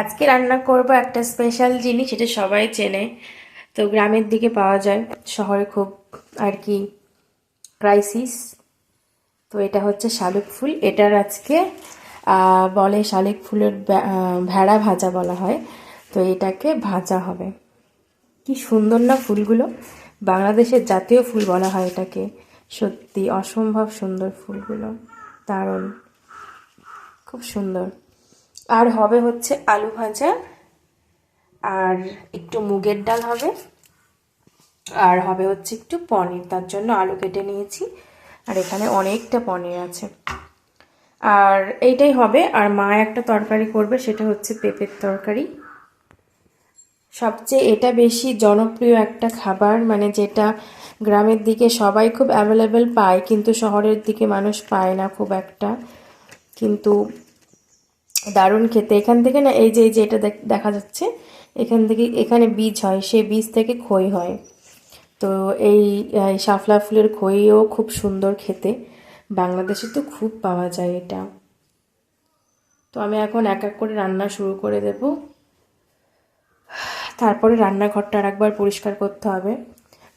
আজকে রান্না করব একটা স্পেশাল জিনিস, এটা সবাই চেনে। তো গ্রামের দিকে পাওয়া যায়, শহরে খুব আর কি ক্রাইসিস তো এটা হচ্ছে শালুক ফুল, এটার আজকে বলে শালিক ফুলের ভেড়া ভাজা বলা হয়। তো এটাকে ভাজা হবে। কি সুন্দর না ফুলগুলো। বাংলাদেশের জাতীয় ফুল বলা হয় এটাকে। সত্যি অসম্ভব সুন্দর ফুলগুলো। দারুণ। খুব সুন্দর। আর হবে হচ্ছে আলু ভাজা, আর একটু মুগের ডাল হবে, আর হবে হচ্ছে একটু পনির, তার জন্য আলু কেটে নিয়েছি, আর এখানে অনেকটা পনির আছে। আর এইটাই হবে, আর মা একটা তরকারি করবে, সেটা হচ্ছে পেঁপের তরকারি। সবচেয়ে এটা বেশি জনপ্রিয় একটা খাবার মানে যেটা গ্রামের দিকে সবাই খুব অ্যাভেলেবেল পায়, কিন্তু শহরের দিকে মানুষ পায় না খুব একটা। কিন্তু দারুণ খেতে। এখান থেকে না, এই যে এই যে এটা দেখ- যাচ্ছে, এখান থেকে, এখানে বীজ হয়, সেই বীজ থেকে খই হয়। তো এই শাপলা ফুলের খইও খুব সুন্দর খেতে। বাংলাদেশে তো খুব পাওয়া যায় এটা। তো আমি এখন এক এক করে রান্না শুরু করে দেব। তারপরে রান্নাঘরটা আর একবার পরিষ্কার করতে হবে।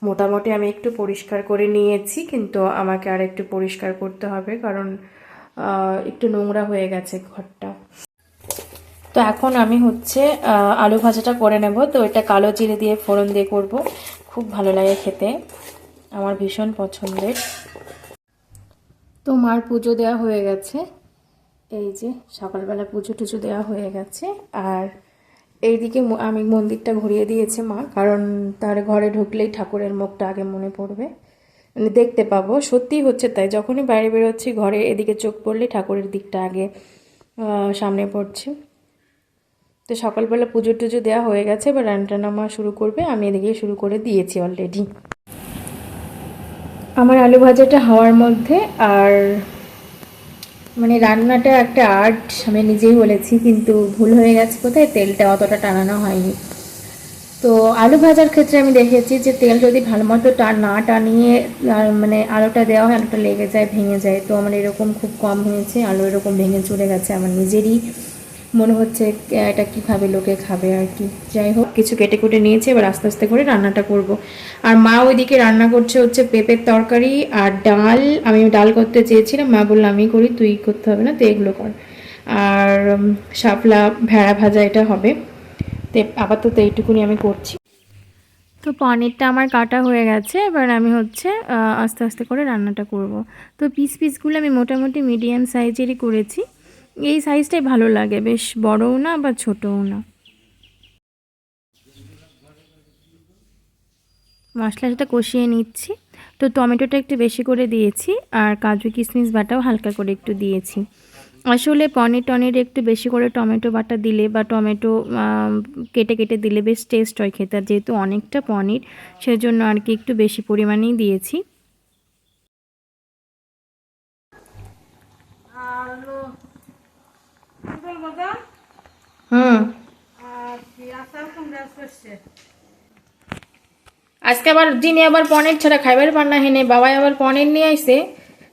মোটামুটি আমি একটু পরিষ্কার করে নিয়েছি, কিন্তু আমাকে আর একটু পরিষ্কার করতে হবে, কারণ একটু নোংরা হয়ে গেছে ঘরটা। তো এখন আমি হচ্ছে আলু ভাজাটা করে নেব। তো এটা কালো জিরে দিয়ে ফোড়ন দিয়ে করব। খুব ভালো লাগে খেতে। আমার ভীষণ পছন্দের। তো মার পুজো দেওয়া হয়ে গেছে। এই যে, সকালবেলা পুজো টুজো দেওয়া হয়ে গেছে। আর এইদিকে আমি মন্দিরটা ঘুরিয়ে দিয়েছে মা, কারণ তার ঘরে ঢুকলেই ঠাকুরের মুখটা আগে মনে পড়বে। মানে দেখতে পাবো। সত্যি হচ্ছে তাই। যখনই বাইরে বেরোচ্ছি, ঘরে এদিকে চোখ পড়লে ঠাকুরের দিকটা আগে সামনে পড়ছে। তো সকালবেলা পুজো টুজো দেওয়া হয়ে গেছে, এবার রান্না নামা শুরু করবে। আমি এদিকে শুরু করে দিয়েছি অলরেডি আমার আলু ভাজাটা হওয়ার মধ্যে আর মানে রান্নাটা একটা আর্ট আমি নিজেই বলেছি, কিন্তু ভুল হয়ে গেছে কোথায়? তেলটা অতটা টানানো হয়নি। তো আলু ভাজার ক্ষেত্রে আমি দেখেছি যে তেল যদি ভালো মতো না টানিয়ে মানে আলুটা দেওয়া হয়, আলুটা লেগে যায়, ভেঙে যায়। তো আমার এরকম খুব কম হয়েছে আলু এরকম ভেঙে চলে গেছে আমার নিজেরই। মনে হচ্ছে এটা কীভাবে লোকে খাবে আর কি। যাই হোক, কিছু কেটে কুটে নিয়েছে, এবার আস্তে আস্তে করে রান্নাটা করব। আর মা ওইদিকে রান্না করছে হচ্ছে পেঁপের তরকারি আর ডাল। আমি ডাল করতে চেয়েছিলাম, মা বলল, আমি করি, তুই করতে হবে না তো এগুলো কর। আর শাপলা ভেড়া ভাজা এটা হবে। তো, আপাতত এইটুকুনি আমি করছি। তো পনিরটা আমার কাটা হয়ে গেছে, এবার আমি হচ্ছে আস্তে আস্তে করে রান্নাটা করব। তো পিস পিসগুলো আমি মোটামুটি মিডিয়াম সাইজেরই করেছি। এই সাইজটাই ভালো লাগে, বেশ বড়ও না বা ছোটও না। মশলাটা সাথে কষিয়ে নিচ্ছি। তো টমেটোটা একটু বেশি করে দিয়েছি, আর কাজু কিশমিশ বাটাও হালকা করে একটু দিয়েছি। আসলে পনির টনির একটু বেশি করে টমেটো বাটা দিলে বা টমেটো কেটে কেটে দিলে বেশ টেস্ট হয় খেতে। যেহেতু অনেকটা পনির সেজন্য আর কি একটু বেশি পরিমাণেই দিয়েছি। হুম। আজকে আবার যিনি আবার পনির ছাড়া খাইবার পান্না হেনে বাবাই আবার পনির নিয়ে আইছে।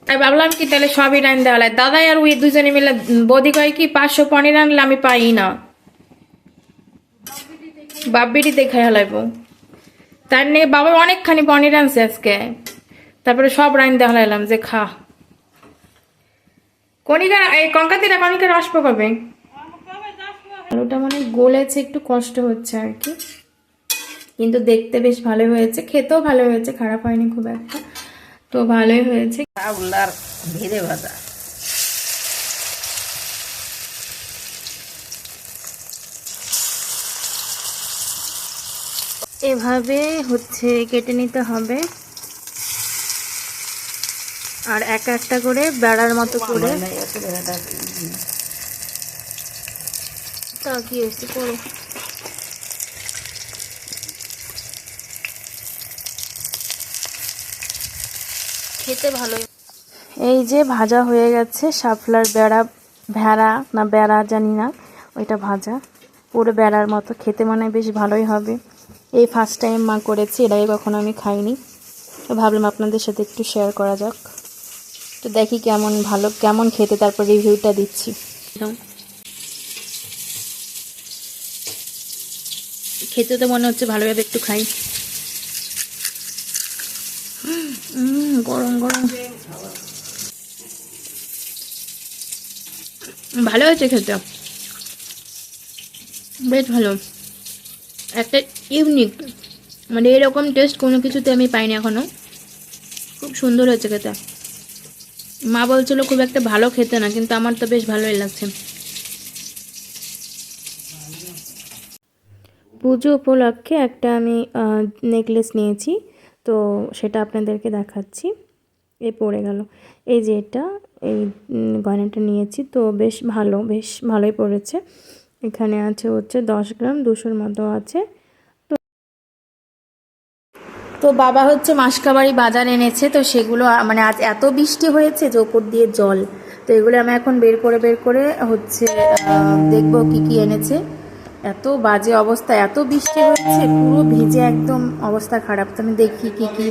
তাই ভাবলাম কি তাহলে সবই রান দেওয়া লাগে। দাদাই আর ওই দুজনে মিলে বদি কয় কি, পাঁচশো পনির আনলে আমি পাই না। বাব্বিটি দেখে হেলাইব। তার নিয়ে বাবা অনেকখানি পনির আনছে আজকে। তারপরে সব রান দেওয়া হলাইলাম যে খা। কণিকা, এই কঙ্কাতিরা কণিকার আসব কবে আলুটা মানে গলেছে, একটু কষ্ট হচ্ছে আর কি। কিন্তু দেখতে বেশ ভালো হয়েছে, খেতেও ভালো হয়েছে, খারাপ হয়নি খুব একটা। তো ভালোই হয়েছে। চাউলার ভিড়ে ভাজা। এভাবে হচ্ছে কেটে নিতে হবে। আর এক একটা করে বেড়ার মতো করে। তা কি হয়েছে? করো। খেতে ভালোই। এই যে ভাজা হয়ে গেছে শাপলার বেড়া ভেড়া না বেড়া জানি না ওইটা ভাজা। পুরো বেড়ার মতো খেতে মনে হয় বেশ ভালোই হবে। এই ফার্স্ট টাইম মা করেছি এর আগে কখনো আমি খাইনি। তো ভাবলাম আপনাদের সাথে একটু শেয়ার করা যাক। তো দেখি কেমন ভালো কেমন খেতে তারপর রিভিউটা দিচ্ছি। খেতে তো মনে হচ্ছে ভালোভাবে একটু খাই। ভালো হয়েছে খেতে। বেশ ভালো। একটা ইউনিক মানে এরকম টেস্ট কোনো কিছুতে আমি পাইনি এখনও খুব সুন্দর হয়েছে খেতে। মা বলছিল খুব একটা ভালো খেতে না, কিন্তু আমার তো বেশ ভালোই লাগছে। পুজো উপলক্ষে একটা আমি নেকলেস নিয়েছি, তো সেটা আপনাদেরকে দেখাচ্ছি। এই পড়ে গেল। এই যে এটা, এই গয়নাটা নিয়েছি। তো বেশ ভালো, বেশ ভালোই পড়েছে। এখানে আছে হচ্ছে দশ গ্রাম দুশোর মতো আছে। তো বাবা হচ্ছে মাসকাবাড়ি বাজার এনেছে। তো সেগুলো মানে আজ এত বৃষ্টি হয়েছে যে ওপর দিয়ে জল। তো এগুলো আমি এখন বের করে বের করে হচ্ছে দেখব কি কি এনেছে। এত বাজে অবস্থা, এত বৃষ্টি হয়েছে, পুরো ভিজে একদম অবস্থা খারাপ। তো আমি দেখি কি কি।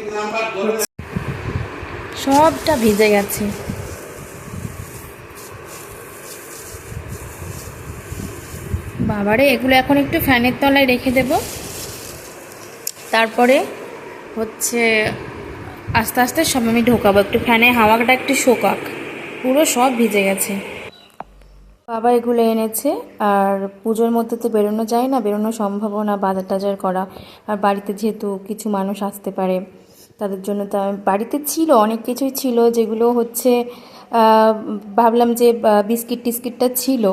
সবটা ভিজে গেছে। বাবারে, এগুলো এখন একটু ফ্যানের তলায় রেখে দেবো। তারপরে হচ্ছে আস্তে আস্তে সব আমি ঢোকাবো। একটু ফ্যানে হাওয়াটা একটু শোকাক। পুরো সব ভিজে গেছে। বাবা এগুলো এনেছে, আর পুজোর মধ্যে তো বেরোনো যায় না বেরোনো সম্ভবও না বাজার টাজার করা। আর বাড়িতে যেহেতু কিছু মানুষ আসতে পারে তাদের জন্য তো বাড়িতে ছিল, অনেক কিছুই ছিল, যেগুলো হচ্ছে ভাবলাম যে বিস্কিট টিস্কিটটা ছিল।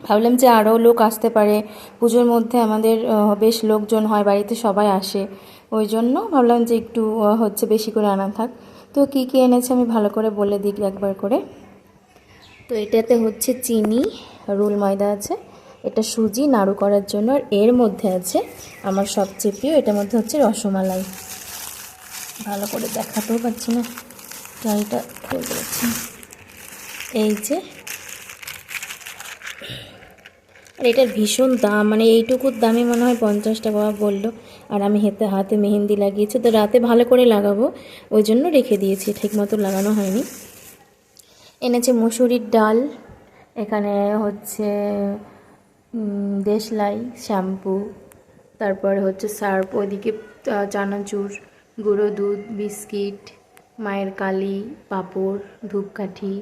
ভাবলাম যে আরও লোক আসতে পারে, পুজোর মধ্যে আমাদের বেশ লোকজন হয়, বাড়িতে সবাই আসে। ওই জন্য ভাবলাম যে একটু হচ্ছে বেশি করে আনা থাক। তো কী কী এনেছে আমি ভালো করে বলে দিই একবার করে। তো এটাতে হচ্ছে চিনি, রুল ময়দা আছে, এটা সুজি, নাড়ু করার জন্য আর এর মধ্যে আছে আমার সবচেয়ে প্রিয়, এটার মধ্যে হচ্ছে রসমালাই। ভালো করে দেখাতেও পাচ্ছি না। খুলতে পারছি এই যে। আর এটার ভীষণ দাম মানে এইটুকুর দামে মনে হয় পঞ্চাশ টাকা বলল। আর আমি হেতে হাতে মেহেন্দি লাগিয়েছি, তো রাতে ভালো করে লাগাবো। ওই জন্য রেখে দিয়েছি ঠিক মতো লাগানো হয়নি। এনেছে মুসুরির ডাল, এখানে হচ্ছে দেশলাই, শ্যাম্পু, তারপরে হচ্ছে সার্ফ, ওইদিকে চানাচুর। গুঁড়ো দুধ, বিস্কিট, মায়ের কালি, পাঁপড়, ধূপকাঠি,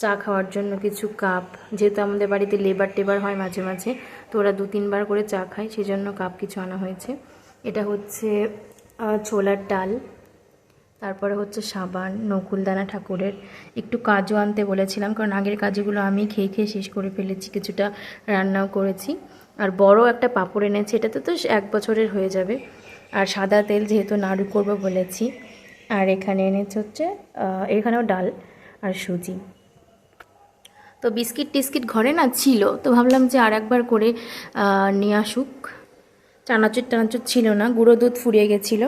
চা খাওয়ার জন্য কিছু কাপ। যেহেতু আমাদের বাড়িতে লেবার টেবার হয় মাঝে মাঝে, তো ওরা দু তিনবার করে চা খায় সেই জন্য কাপ কিছু আনা হয়েছে। এটা হচ্ছে ছোলার ডাল, তারপরে হচ্ছে সাবান, নকুলদানা ঠাকুরের। একটু কাজু আনতে বলেছিলাম, কারণ আগের কাজুগুলো আমি খেয়ে খেয়ে শেষ করে ফেলেছি, কিছুটা রান্নাও করেছি। আর বড় একটা পাঁপড় এনেছি, এটাতে তো এক বছরের হয়ে যাবে। আর সাদা তেল যেহেতু নাড়ু করব বলেছি, আর এখানে এনেছে হচ্ছে এখানেও ডাল আর সুজি। তো বিস্কিট টিস্কিট ঘরে না ছিল, তো ভাবলাম যে আর একবার করে নিয়ে আসুক। চানাচুর টানাচুর ছিল না, গুঁড়ো দুধ ফুরিয়ে গেছিল।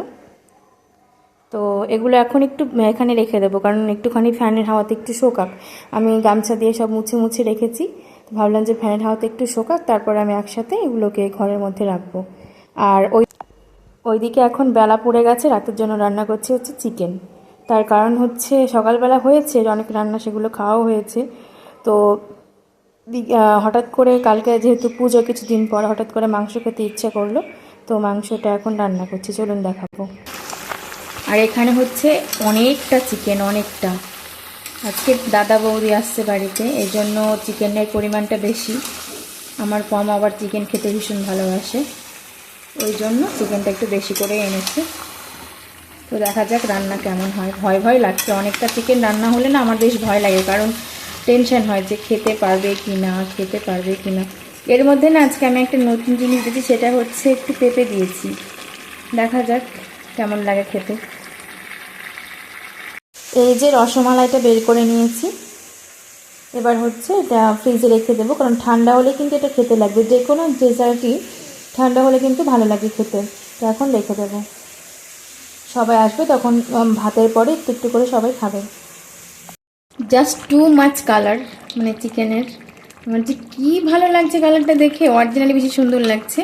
তো এগুলো এখন একটু এখানে রেখে দেবো, কারণ একটুখানি ফ্যানের হাওয়াতে একটু শোকাক। আমি গামছা দিয়ে সব মুছে মুছে রেখেছি ভাবলাম যে ফ্যানের হাওয়াতে একটু শোকাক, তারপর আমি একসাথে এগুলোকে ঘরের মধ্যে রাখব। আর ওই ওইদিকে এখন বেলা পড়ে গেছে, রাতের জন্য রান্না করছি হচ্ছে চিকেন তার কারণ হচ্ছে সকালবেলা হয়েছে, অনেক রান্না সেগুলো খাওয়াও হয়েছে। তো হঠাৎ করে কালকে যেহেতু পুজো কিছুদিন পর হঠাৎ করে মাংস খেতে ইচ্ছে করল, তো মাংসটা এখন রান্না করছি, চলুন দেখাবো। আর এখানে হচ্ছে অনেকটা চিকেন অনেকটা। আজকে দাদা বৌদি আসছে বাড়িতে এই জন্য চিকেনের পরিমাণটা বেশি। আমার কম আবার চিকেন খেতে ভীষণ ভালোবাসে। ওই জন্য চিকেনটা একটু বেশি করে এনেছি। তো দেখা যাক রান্না কেমন হয়। ভয় ভয় লাগছে। অনেকটা চিকেন রান্না হলে না আমার বেশ ভয় লাগে, কারণ টেনশন হয় যে খেতে পারবে কি না খেতে পারবে কি না এর মধ্যে না আজকে আমি একটা নতুন জিনিস দিয়েছি, সেটা হচ্ছে একটু পেঁপে দিয়েছি। দেখা যাক কেমন লাগে খেতে। এই যে রসমালাইটা বের করে নিয়েছি। এবার হচ্ছে এটা ফ্রিজে রেখে দেবো, কারণ ঠান্ডা হলে কিন্তু এটা খেতে লাগবে। যে কোনো ডেজার্টই ঠান্ডা হলে কিন্তু ভালো লাগে খেতে। তো এখন রেখে দেবো। সবাই আসবে তখন ভাতের পরে একটু একটু করে সবাই খাবে। জাস্ট টু মাচ কালার মানে চিকেনের। আমার যে কী ভালো লাগছে কালারটা দেখে অরিজিনালি বেশি সুন্দর লাগছে।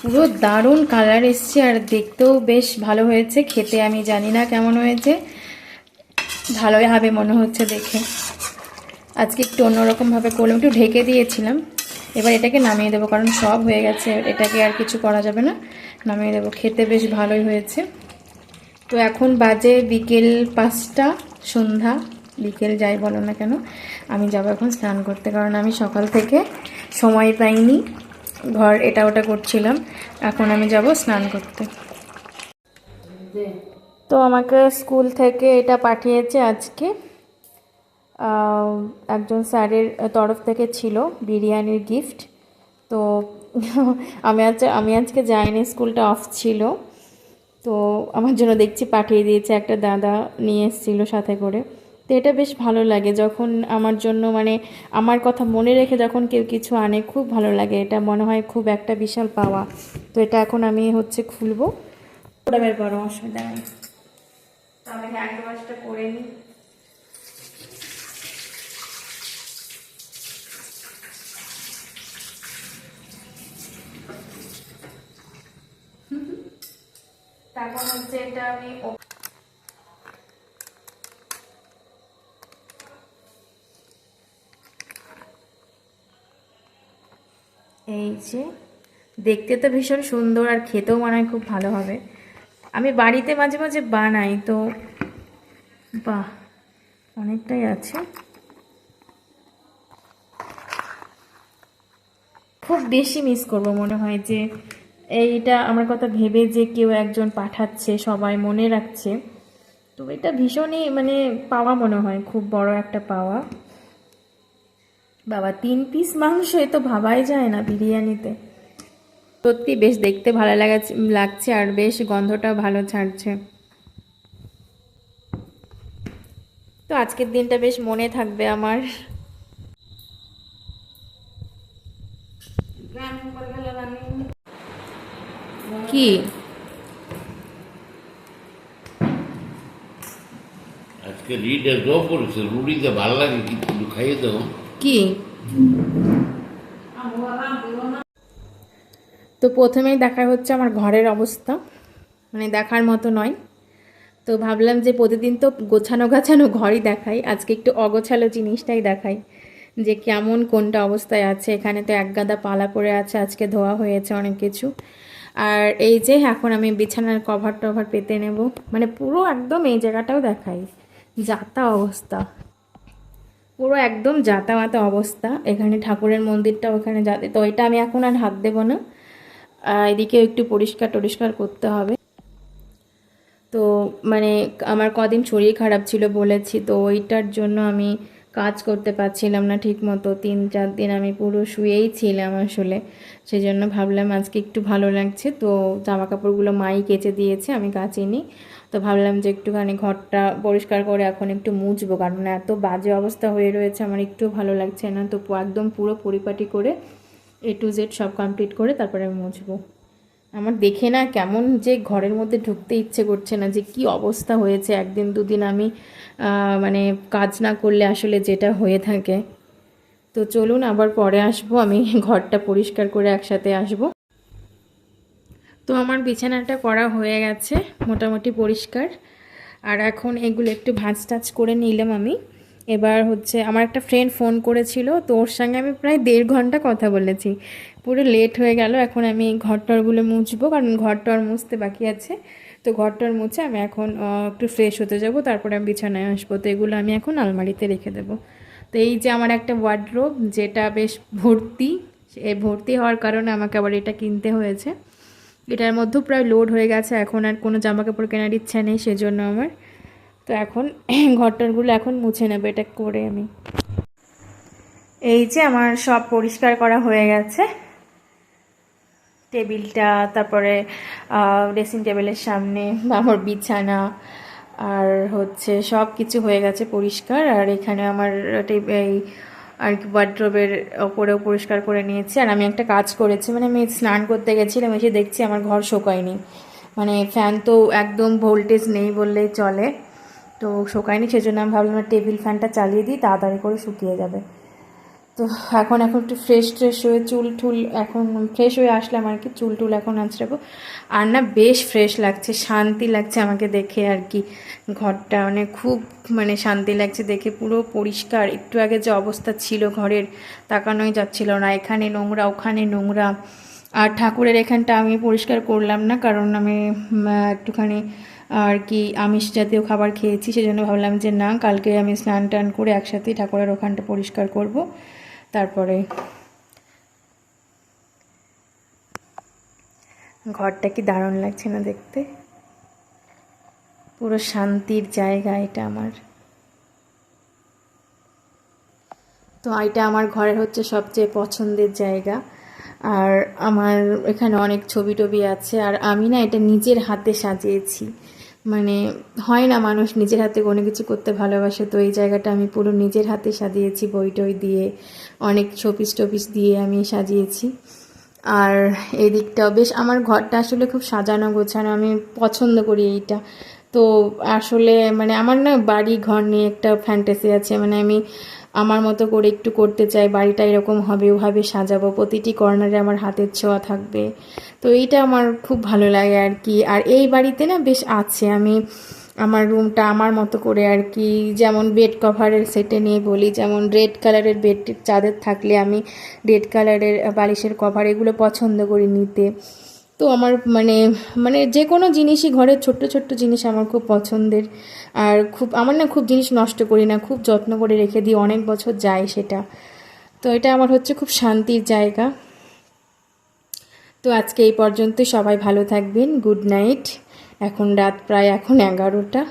পুরো দারুণ কালার এসছে আর দেখতেও বেশ ভালো হয়েছে। খেতে আমি জানি না কেমন হয়েছে। ভালোই হবে মনে হচ্ছে দেখে। আজকে একটু অন্যরকমভাবে করলাম, একটু ঢেকে দিয়েছিলাম। এবার এটাকে নামিয়ে দেবো, কারণ সব হয়ে গেছে, এটাকে আর কিছু করা যাবে না। নামিয়ে দেবো, খেতে বেশ ভালোই হয়েছে। তো এখন বাজে বিকেল পাঁচটা, সন্ধ্যা, বিকেল যাই বলো না কেন, আমি যাব এখন স্নান করতে, কারণ আমি সকাল থেকে সময় পাইনি, ঘর এটা ওটা করছিলাম, এখন আমি যাব স্নান করতে। তো আমাকে স্কুল থেকে এটা পাঠিয়েছে আজকে। একজন স্যারের তরফ থেকে ছিল বিরিয়ানির গিফট তো আমি আজ, আমি আজকে যাইনি, স্কুলটা অফ ছিল। তো আমার জন্য দেখছি পাঠিয়ে দিয়েছে একটা দাদা নিয়ে এসেছিল সাথে করে। তো এটা বেশ ভালো লাগে যখন আমার জন্য মানে আমার কথা মনে রেখে যখন কেউ কিছু আনে, খুব ভালো লাগে। এটা মনে হয় খুব একটা বিশাল পাওয়া। তো এটা এখন আমি হচ্ছে খুলবো। বের করো অসুবিধা নেই আমি হ্যান্ড ওয়াশটা করে নিই তারপর হচ্ছে এটা আমি এই যে, দেখতে তো ভীষণ সুন্দর আর খেতেও মনে খুব ভালো হবে। আমি বাড়িতে মাঝে মাঝে বানাই তো, বাহ, অনেকটাই আছে। খুব বেশি মিস করব মনে হয় যে এইটা আমার কথা ভেবে যে কেউ একজন পাঠাচ্ছে সবাই মনে রাখছে। তো এটা ভীষণই মানে পাওয়া মনে হয় খুব বড় একটা পাওয়া। বাবা তিন পিস মাংস এ তো ভাবাই যায় না বিরিয়ানিতে। সত্যি বেশ দেখতে ভালো লাগাচ্ছে লাগছে আর বেশ গন্ধটাও ভালো ছাড়ছে। তো আজকের দিনটা বেশ মনে থাকবে আমার। কি? আজকে রিডে জব করেছে রুটিতে ভালো লাগে কিন্তু খাইয়ে দাও। কি? তো প্রথমেই দেখা হচ্ছে আমার ঘরের অবস্থা মানে দেখার মতো নয়। তো ভাবলাম যে প্রতিদিন তো গোছানো গাছানো ঘরই দেখাই আজকে একটু অগোছালো জিনিসটাই দেখাই যে কেমন কোনটা অবস্থায় আছে। এখানে তো এক গাদা পালা পড়ে আছে আজকে ধোয়া হয়েছে অনেক কিছু। আর এই যে এখন আমি বিছানার কভার টভার পেতে নেব। মানে পুরো একদম এই জায়গাটাও দেখাই। যাতা অবস্থা। পুরো একদম জাতামাতা অবস্থা। এখানে ঠাকুরের মন্দিরটা ওখানে যাতে তো এটা আমি এখন আর হাত দেবো না। এদিকে একটু পরিষ্কার টরিষ্কার করতে হবে। তো মানে আমার কদিন শরীর খারাপ ছিল বলেছি, তো ওইটার জন্য আমি কাজ করতে পারছিলাম না ঠিক মতো তিন, চার দিন আমি পুরো শুয়েই ছিলাম আসলে। সেই জন্য ভাবলাম আজকে একটু ভালো লাগছে। তো জামা কাপড়গুলো মাই কেচে দিয়েছে, আমি কাচিনি। তো ভাবলাম যে একটুখানি ঘরটা পরিষ্কার করে এখন একটু মুছবো, কারণ এত বাজে অবস্থা হয়ে রয়েছে, আমার একটু ভালো লাগছে না। তো একদম পুরো পরিপাটি করে এ টু জেড সব কমপ্লিট করে তারপরে আমি মুছবো। আমার দেখে না কেমন যে ঘরের মধ্যে ঢুকতে ইচ্ছে করছে না যে কি অবস্থা হয়েছে। একদিন দুদিন আমি মানে কাজ না করলে আসলে যেটা হয়ে থাকে। তো চলুন আবার পরে আসব, আমি ঘরটা পরিষ্কার করে একসাথে আসব। তো আমার বিছানাটা করা হয়ে গেছে, মোটামুটি পরিষ্কার। আর এখন এগুলো একটু ভাঁজ টাজ করে নিলাম আমি। এবার হচ্ছে, আমার একটা ফ্রেন্ড ফোন করেছিল, তো ওর সঙ্গে আমি প্রায় দেড় ঘণ্টা কথা বলেছি। পুরো লেট হয়ে গেল, এখন আমি ঘরটরগুলো মুছবো, কারণ ঘরটর মুছতে বাকি আছে। তো ঘরটর মুছে আমি এখন একটু ফ্রেশ হতে যাব, তারপরে আমি বিছানায় আসব। তো এগুলো আমি এখন আলমারিতে রেখে দেবো। তো এই যে আমার একটা ওয়ার্ড্রোব যেটা বেশ ভর্তি, এ ভর্তি হওয়ার কারণে আমাকে আবার এটা কিনতে হয়েছে। এটার মধ্যেও প্রায় লোড হয়ে গেছে, এখন আর কোনো জামা কাপড় কেনার ইচ্ছা নেই সেজন্য আমার। তো এখন ঘরটরগুলো এখন মুছে নেব, এটা করে আমি। এই যে আমার সব পরিষ্কার করা হয়ে গেছে। টেবিলটা, তারপরে ড্রেসিং টেবিলের সামনে আমার বিছানা, আর হচ্ছে সব কিছু হয়ে গেছে পরিষ্কার। আর এখানে আমার এই আর কি ওয়ার্ড্রোবের ওপরেও পরিষ্কার করে নিয়েছি। আর আমি একটা কাজ করেছি মানে আমি স্নান করতে গেছিলাম, এসে দেখছি আমার ঘর শোকায়নি। মানে ফ্যান তো একদম ভোল্টেজ নেই বললেই চলে। তো শোকায়নি, সেজন্য আমি ভাবলাম টেবিল ফ্যানটা চালিয়ে দিই, তাড়াতাড়ি করে শুকিয়ে যাবে। তো এখন এখন একটু ফ্রেশ ট্রেশ হয়ে চুল টুল এখন ফ্রেশ হয়ে আসলাম আর কি, চুল টুল এখন আঁচড়াবো। আর না, বেশ ফ্রেশ লাগছে, শান্তি লাগছে আমাকে দেখে আর কি। ঘরটা মানে খুব মানে শান্তি লাগছে দেখে, পুরো পরিষ্কার। একটু আগে যে অবস্থা ছিল ঘরের, তাকানোই যাচ্ছিল না। এখানে নোংরা, ওখানে নোংরা। আর ঠাকুরের এখানটা আমি পরিষ্কার করলাম না, কারণ আমি একটুখানি আর কি আমিষ জাতীয় খাবার খেয়েছি, সেজন্য ভাবলাম যে না, কালকে আমি স্নান টান করে একসাথেই ঠাকুরের ওখানটা পরিষ্কার করব। তারপরে ঘরটা কি দারুণ লাগছে না দেখতে? পুরো শান্তির জায়গা এটা আমার। তো এটা আমার ঘরের হচ্ছে সবচেয়ে পছন্দের জায়গা। আর আমার এখানে অনেক ছবি টবি আছে। আর আমি না এটা নিজের হাতে সাজিয়েছি। মানে হয় না মানুষ নিজের হাতে কোনো কিছু করতে ভালোবাসে, তো এই জায়গাটা আমি পুরো নিজের হাতে সাজিয়েছি, বই টই দিয়ে, অনেক শোপিস টপিস দিয়ে আমি সাজিয়েছি। আর এদিকটাও বেশ, আমার ঘরটা আসলে খুব সাজানো গোছানো, আমি পছন্দ করি এইটা। তো আসলে মানে আমার না বাড়ি, ঘর নিয়ে একটা ফ্যান্টাসি আছে মানে আমি আমার মতো করে একটু করতে চাই, বাড়িটা এরকম হবে, ওভাবে সাজাবো, প্রতিটি কর্নারে আমার হাতের ছোঁয়া থাকবে। তো এইটা আমার খুব ভালো লাগে আর কি। আর এই বাড়িতে না বেশ আছে, আমি আমার রুমটা আমার মতো করে আর কি, যেমন বেড কভারের সেটে নিয়ে বলি, যেমন রেড কালারের বেড চাদর থাকলে আমি রেড কালারের বালিশের কভার এগুলো পছন্দ করি নিতে। তো আমার মানে মানে যে কোনো জিনিসই ঘরের ছোট্ট ছোট্ট জিনিস আমার খুব পছন্দের। আর খুব, আমার না খুব জিনিস নষ্ট করি না, খুব যত্ন করে রেখে দিই, অনেক বছর যায় সেটা। তো এটা আমার হচ্ছে খুব শান্তির জায়গা। তো আজকে এই পর্যন্তই, সবাই ভালো থাকবেন, গুড নাইট। এখন রাত প্রায় এখন এগারোটা।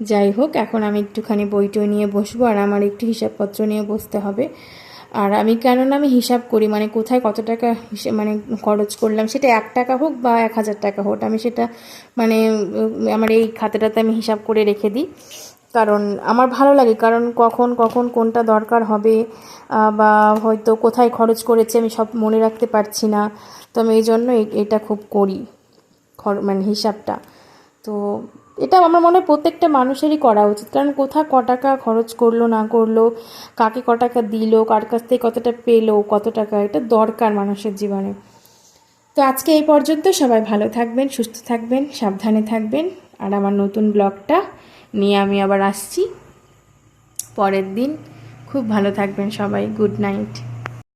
যাই হোক, এখন আমি একটুখানি বইটই নিয়ে বসবো, আর আমার একটু হিসাবপত্র নিয়ে বসতে হবে। আর আমি কেননা আমি হিসাব করি মানে কোথায় কত টাকা মানে খরচ করলাম, সেটা এক টাকা হোক বা এক হাজার টাকা হোক, আমি সেটা মানে আমার এই খাতাটাতে আমি হিসাব করে রেখে দিই। কারণ আমার ভালো লাগে, কারণ কখন কখন কোনটা দরকার হবে বা হয়তো কোথায় খরচ করেছে আমি সব মনে রাখতে পারছি না। তো আমি এই জন্য এটা খুব করি মানে হিসাবটা। তো এটা আমার মনে হয় প্রত্যেকটা মানুষেরই করা উচিত। কারণ কোথা ক টাকা খরচ করল, না করল, কাকে ক টাকা দিল, কার কাছ থেকে কতটা পেল, কত টাকা, এটা দরকার মানুষের জীবনে। তো আজকে এই পর্যন্ত, সবাই ভালো থাকবেন, সুস্থ থাকবেন, সাবধানে থাকবেন। আর আমার নতুন ব্লগটা নিয়ে আমি আবার আসছি। পরের দিন, খুব ভালো থাকবেন সবাই, গুড নাইট।